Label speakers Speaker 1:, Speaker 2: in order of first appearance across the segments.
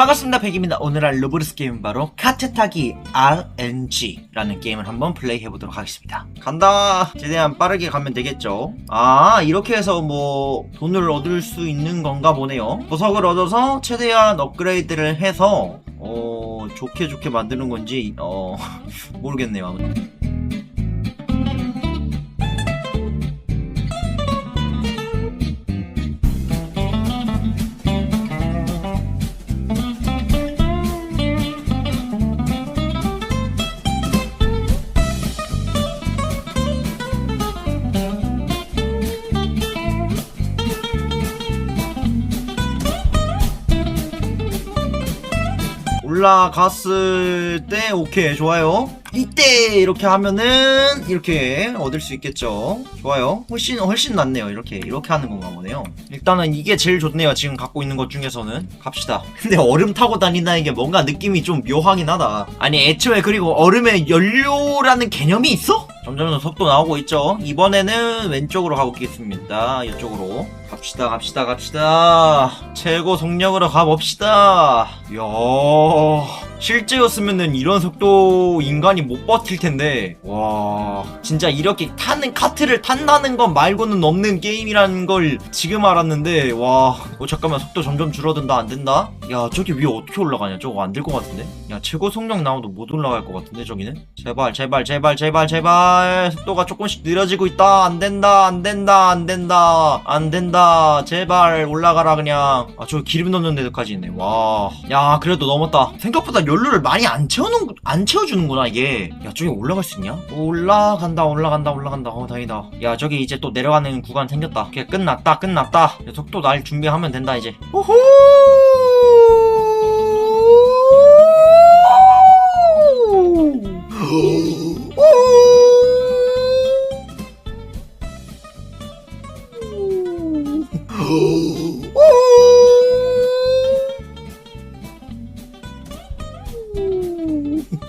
Speaker 1: 반갑습니다 백입니다. 오늘 할 로브르스 게임은 바로 카트 타기 RNG라는 게임을 한번 플레이 해보도록 하겠습니다. 간다! 최대한 빠르게 가면 되겠죠? 아 이렇게 해서 뭐 돈을 얻을 수 있는 건가 보네요. 보석을 얻어서 최대한 업그레이드를 해서 어 좋게 좋게 만드는 건지 어 모르겠네요 아무튼 올라갔을 때 오케이 좋아요. 이때 이렇게 하면은 이렇게 얻을 수 있겠죠. 좋아요. 훨씬 훨씬 낫네요. 이렇게 이렇게 하는 건가 보네요. 일단은 이게 제일 좋네요. 지금 갖고 있는 것 중에서는. 갑시다. 근데 얼음 타고 다닌다는 게 뭔가 느낌이 좀 묘하긴 하다. 아니 애초에 그리고 얼음에 연료라는 개념이 있어? 점점 속도 나오고 있죠. 이번에는 왼쪽으로 가보겠습니다. 이쪽으로. 갑시다 갑시다 갑시다. 최고 속력으로 가봅시다. 이야 실제였으면은 이런 속도 인간이 못 버틸 텐데. 와 진짜 이렇게 타는 카트를 탄다는 것 말고는 없는 게임이라는 걸 지금 알았는데 와 어, 잠깐만 속도 점점 줄어든다 안 된다? 야 저기 위에 어떻게 올라가냐? 저거 안 될 것 같은데? 야 최고 속력 나와도 못 올라갈 것 같은데 저기는? 제발 제발 제발 제발 제발. 속도가 조금씩 느려지고 있다. 안 된다 안 된다 안 된다. 안 된다. 제발 올라가라 그냥. 아 저기 기름 넣는 데까지 있네. 와 야 그래도 넘었다. 생각보다 연료를 많이 안 채워놓은 안 채워주는구나 이게. 야 저기 올라갈 수 있냐? 올라간다 올라간다 올라간다. 어 다행이다. 야 저기 이제 또 내려가는 구간 생겼다. 오케이 끝났다 끝났다. 야, 속도 날 준비하면 된다 이제. 오호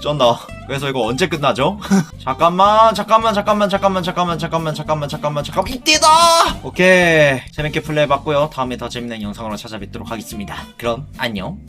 Speaker 1: 쩐다. 그래서 이거 언제 끝나죠? 잠깐만, 잠깐만, 잠깐만, 잠깐만, 잠깐만, 잠깐만, 잠깐만, 잠깐만, 잠깐만, 이때다! 오케이. 재밌게 플레이해봤고요. 다음에 더 재밌는 영상으로 찾아뵙도록 하겠습니다. 그럼, 안녕.